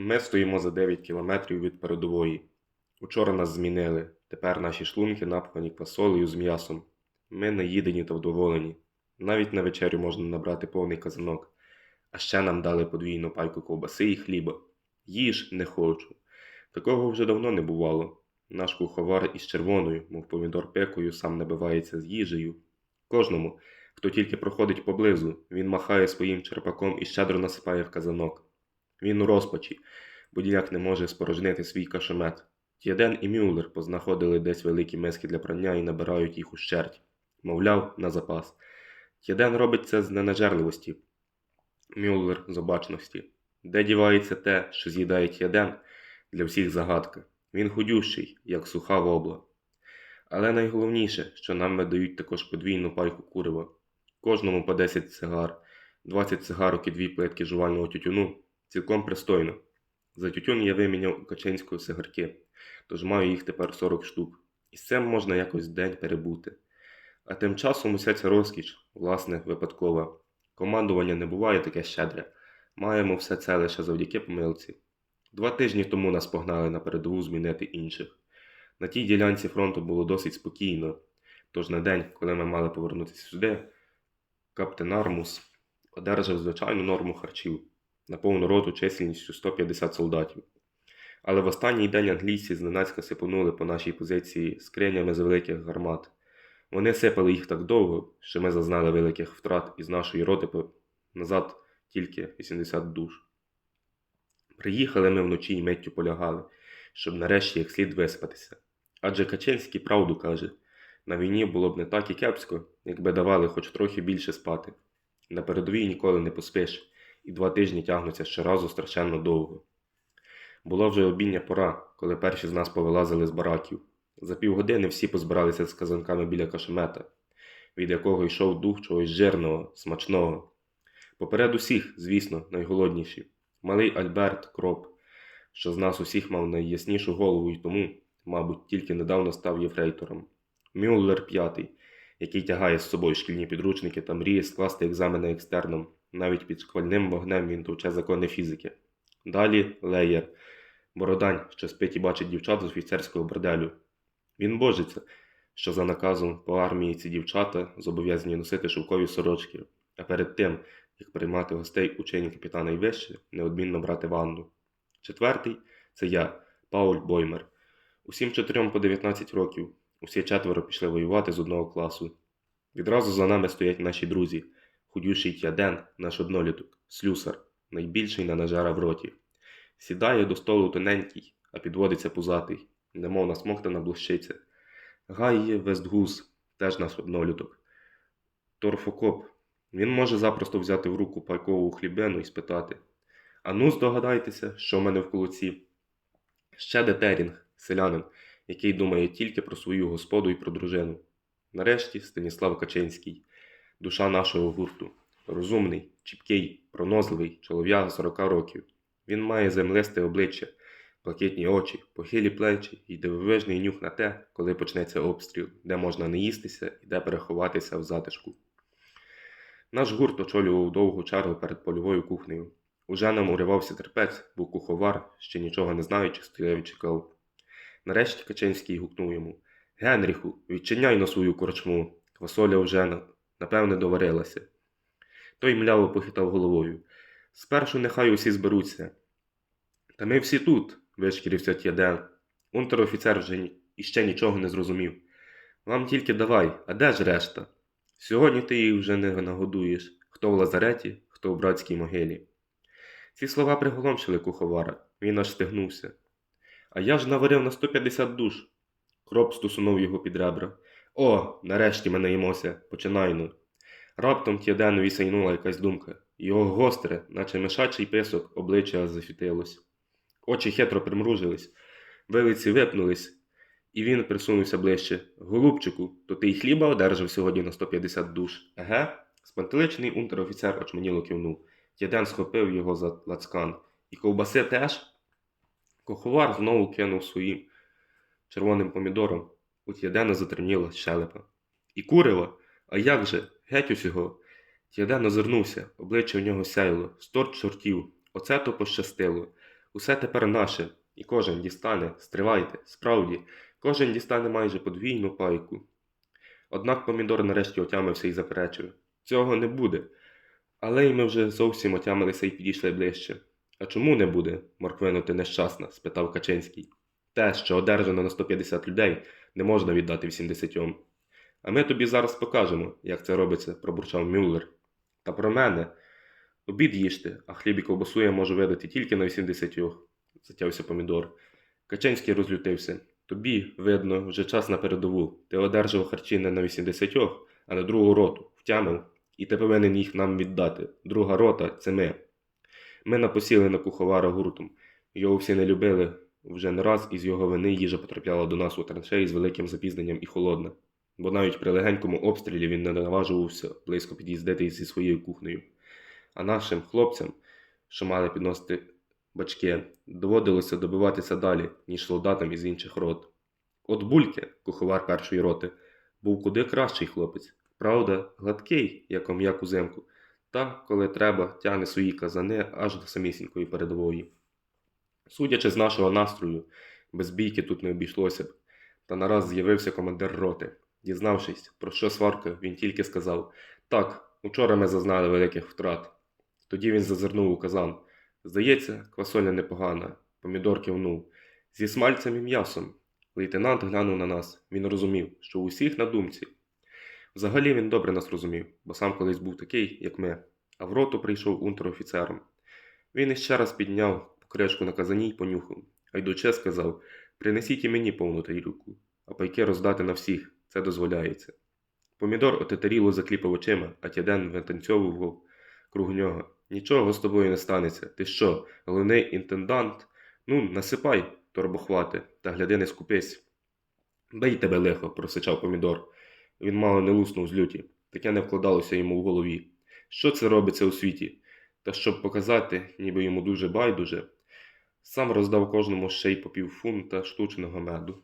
Ми стоїмо за 9 кілометрів від передової. Учора нас змінили. Тепер наші шлунки напхані квасолею з м'ясом. Ми наїдені та вдоволені. Навіть на вечерю можна набрати повний казанок. А ще нам дали подвійну пайку ковбаси і хліба. Їж не хочу. Такого вже давно не бувало. Наш куховар із червоною, мов помідор пекою, сам набивається з їжею. Кожному, хто тільки проходить поблизу, він махає своїм черпаком і щедро насипає в казанок. Він у розпачі, бо не може спорожнити свій кашемет. Т'єден і Мюллер познаходили десь великі миски для прання і набирають їх ущерть. Мовляв, на запас. Т'єден робить це з ненажерливості, Мюллер з обачності. Де дівається те, що з'їдає Т'єден, для всіх загадка. Він худющий, як суха вобла. Але найголовніше, що нам видають також подвійну пайку курива. Кожному по 10 цигар, 20 цигарок і дві плитки жувального тютюну цілком пристойно. За тютюн я виміняв Качинської сигарки, тож маю їх тепер 40 штук. І з цим можна якось день перебути. А тим часом уся ця розкіш, власне, випадкова. Командування не буває таке щедре. Маємо все це лише завдяки помилці. Два тижні тому нас погнали на передову змінити інших. На тій ділянці фронту було досить спокійно, тож на день, коли ми мали повернутися сюди, каптен Армус одержав звичайну норму харчів на повну роту численністю 150 солдатів. Але в останній день англійці зненацька сипонули по нашій позиції скринями з великих гармат. Вони сипали їх так довго, що ми зазнали великих втрат із нашої роти назад тільки 80 душ. Приїхали ми вночі й миттю полягали, щоб нарешті як слід виспатися. Адже Качинський правду каже: на війні було б не так і кепсько, якби давали хоч трохи більше спати. На передовій ніколи не поспиш, і два тижні тягнуться щоразу страшенно довго. Була вже обідня пора, коли перші з нас повилазили з бараків. За півгодини всі позбиралися з казанками біля кашемета, від якого йшов дух чогось жирного, смачного. Поперед усіх, звісно, найголодніші. Малий Альберт Кроп, що з нас усіх мав найяснішу голову і тому, мабуть, тільки недавно став єфрейтором. Мюллер п'ятий, який тягає з собою шкільні підручники та мріє скласти екзамени екстерном. Навіть під шквальним вогнем він товче закони фізики. Далі Леєр, Бородань, що спить і бачить дівчат з офіцерського борделю. Він божиться, що за наказом по армії ці дівчата зобов'язані носити шовкові сорочки, а перед тим, як приймати гостей у чині капітана і вище, неодмінно брати ванну. Четвертий це я, Пауль Боймер. Усім чотирьом по 19 років. Усі четверо пішли воювати з одного класу. Відразу за нами стоять наші друзі, худющий тяден, наш одноліток, слюсар, найбільший на нажара в роті. Сідає до столу тоненький, а підводиться пузатий, немов насмоктана блощиця. Гай Вестгуз, теж наш одноліток. Торфокоп. Він може запросто взяти в руку пайкову хлібину і спитати: Ану, здогадайтеся, що в мене в кулаці. Ще Детерінг, селянин, який думає тільки про свою господу і про дружину. Нарешті Станіслав Качинський, душа нашого гурту. Розумний, чіпкий, пронозливий, чолов'яга 40 років. Він має землисте обличчя, блакитні очі, похилі плечі і дивовижний нюх на те, коли почнеться обстріл, де можна не їстися і де переховатися в затишку. Наш гурт очолював довгу чергу перед польовою кухнею. Уже нам уривався терпець, бо куховар, ще нічого не знаючи, стояв і чекав. Нарешті Качинський гукнув йому Генріху, відчиняй на свою корчму. Квасоля вже, напевне, доварилася. Той мляво похитав головою. Спершу нехай усі зберуться. Та ми всі тут, вишкірився Т'єден. Унтер-офіцер вже іще нічого не зрозумів. Вам тільки давай, а де ж решта? Сьогодні ти їх вже не нагодуєш, хто в лазареті, хто в братській могилі. Ці слова приголомшили куховара, він аж стигнувся. А я ж наварив на 150 душ. Кроп стусунув його під ребра. О, нарешті ми наїмося, починайно. Раптом Т'єденові сайнула якась думка. Його гостре, наче мишачий писок, обличчя зафітилось. Очі хитро примружились, вилиці випнулись, і він присунувся ближче. Голубчику, то ти й хліба одержав сьогодні на 150 душ. Еге? Спантеличений унтер-офіцер очманіло кивнув. Т'єден схопив його за лацкан. І ковбаси теж? Коховар знову кинув своїм червоним помідором. У Т'єдена затремніла щелепа. І курила? А як же? Геть усього. Т'єден озирнувся, обличчя в нього сяяло, сторч чортів. Оце то пощастило. Усе тепер наше, і кожен дістане, стривайте, справді, кожен дістане майже подвійну пайку. Однак помідор нарешті отямився і заперечив цього не буде. Але й ми вже зовсім отямилися і підійшли ближче. А чому не буде, морквино ти нещасна? спитав Качинський. Те, що одержано на 150 людей, не можна віддати 80. А ми тобі зараз покажемо, як це робиться, пробурчав Мюллер. Та про мене. Обід їжте, а хліб і ковбасу я можу видати тільки на 80, затявся помідор. Качинський розлютився. Тобі, видно, вже час на передову. Ти одержав харчі не на 80, а на другу роту. Втямив, і ти повинен їх нам віддати. Друга рота це ми. Ми напосіли на куховара гуртом. Його всі не любили. Вже не раз із його вини їжа потрапляла до нас у траншеї з великим запізненням і холодна, бо навіть при легенькому обстрілі він не наважувався близько під'їздити зі своєю кухнею. А нашим хлопцям, що мали підносити бачки, доводилося добиватися далі, ніж солдатам із інших рот. От Бульке, куховар першої роти, був куди кращий хлопець, правда, гладкий, як ом'як узимку, та, коли треба, тягне свої казани аж до самісінької передової. Судячи з нашого настрою, без бійки тут не обійшлося б, та нараз з'явився командир роти. Дізнавшись, про що сварка, він тільки сказав Так, учора ми зазнали великих втрат. Тоді він зазирнув у казан. Здається, квасоля непогана, помідор кивнув. Зі смальцем і м'ясом. Лейтенант глянув на нас. Він розумів, що у всіх на думці. Взагалі він добре нас розумів, бо сам колись був такий, як ми, а в роту прийшов унтер-офіцером. Він іще раз підняв покришку на казані й понюхав, а йдучи сказав принесіть і мені повну тарілку, а пайки роздати на всіх, це дозволяється. Помідор отетеріло закліпав очима, а тяден витанцьовував круг нього. Нічого з тобою не станеться. Ти що, головний інтендант? Ну, насипай, торбохвати, та гляди не скупись. Бей тебе лихо, просичав помідор. Він мало не луснув з люті, таке не вкладалося йому в голові. Що це робиться у світі? Та щоб показати, ніби йому дуже байдуже, сам роздав кожному ще й по півфунта штучного меду.